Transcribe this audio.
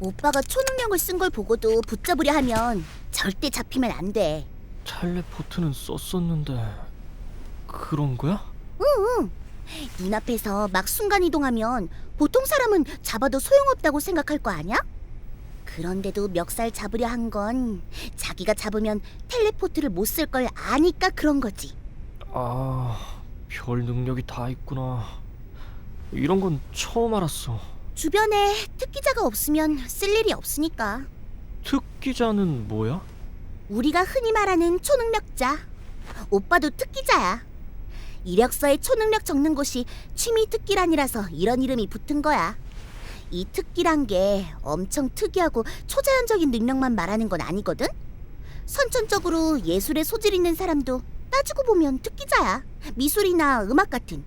오빠가 초능력을 쓴 걸 보고도 붙잡으려 하면 절대 잡히면 안 돼. 텔레포트는 썼었는데 그런 거야? 눈앞에서 막 순간 이동하면 보통 사람은 잡아도 소용없다고 생각할 거 아니야? 그런데도 멱살 잡으려 한 건 자기가 잡으면 텔레포트를 못 쓸 걸 아니까 그런 거지. 아, 별 능력이 다 있구나. 이런 건 처음 알았어. 주변에 특기자가 없으면 쓸 일이 없으니까. 특기자는 뭐야? 우리가 흔히 말하는 초능력자. 오빠도 특기자야. 이력서에 초능력 적는 곳이 취미 특기란이라서 이런 이름이 붙은 거야. 이 특기란 게 엄청 특이하고 초자연적인 능력만 말하는 건 아니거든? 선천적으로 예술에 소질 있는 사람도 따지고 보면 특기자야. 미술이나 음악 같은.